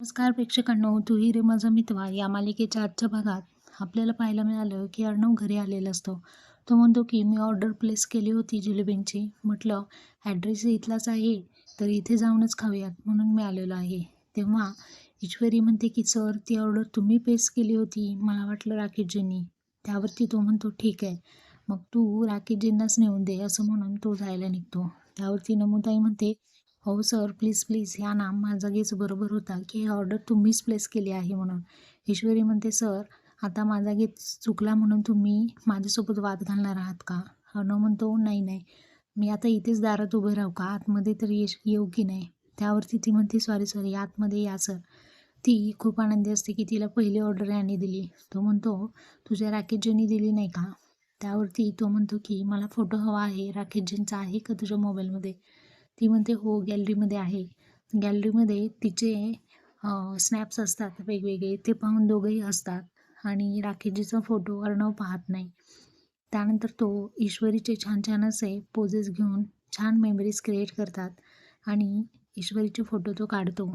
नमस्कार प्रेक्षकांनो तू ही रे माझा मितवा. या मालिकेच्या आजच्या भागात आपल्याला पाहायला मिळालं की अर्णव घरी आलेला असतो. तो म्हणतो की मी ऑर्डर प्लेस केली होती जिलेबींची म्हटलं ॲड्रेस इथलाच आहे तर इथे जाऊनच खाऊयात. म्हणून मी आलेलो आहे. तेव्हा ईश्वरी म्हणते की सर ती ऑर्डर तुम्ही प्लेस केली होती मला वाटलं राकेशजींनी. त्यावरती तो म्हणतो ठीक आहे. मग तू राकेशजींनाच नेऊन दे असं म्हणून तो जायला निघतो. त्यावरती नमुताई म्हणते हो सर प्लीज प्लीज ह्या ना माझा गेस बरोबर होता की हे ऑर्डर तुम्हीच प्लेस केली आहे म्हणून. ईश्वरी म्हणते सर आता माझा गेस चुकला म्हणून तुम्ही माझ्यासोबत वाद घालणार आहात का? अर्णव म्हणतो नाही नाही. मी आता इथेच दारात उभे राहू का? आतमध्ये तर येश येऊ की नाही. त्यावरती ती म्हणते सॉरी सॉरी आतमध्ये या सर. ती खूप आनंदी असते की तिला पहिली ऑर्डर याने दिली. तो म्हणतो तुझ्या राकेशजींनी दिली नाही का? त्यावरती तो म्हणतो की मला फोटो हवा आहे. राकेशजींचा आहे का तुझ्या मोबाईलमध्ये? ती म्हणते हो गॅलरीमध्ये आहे. गॅलरीमध्ये तिचे स्नॅप्स असतात वेगवेगळे ते पाहून दोघंही असतात आणि राखेजीचा फोटो अर्णव पाहत नाही. त्यानंतर तो ईश्वरीचे छान छान असे पोजेस घेऊन छान मेमरीज क्रिएट करतात आणि ईश्वरीचे फोटो तो काढतो.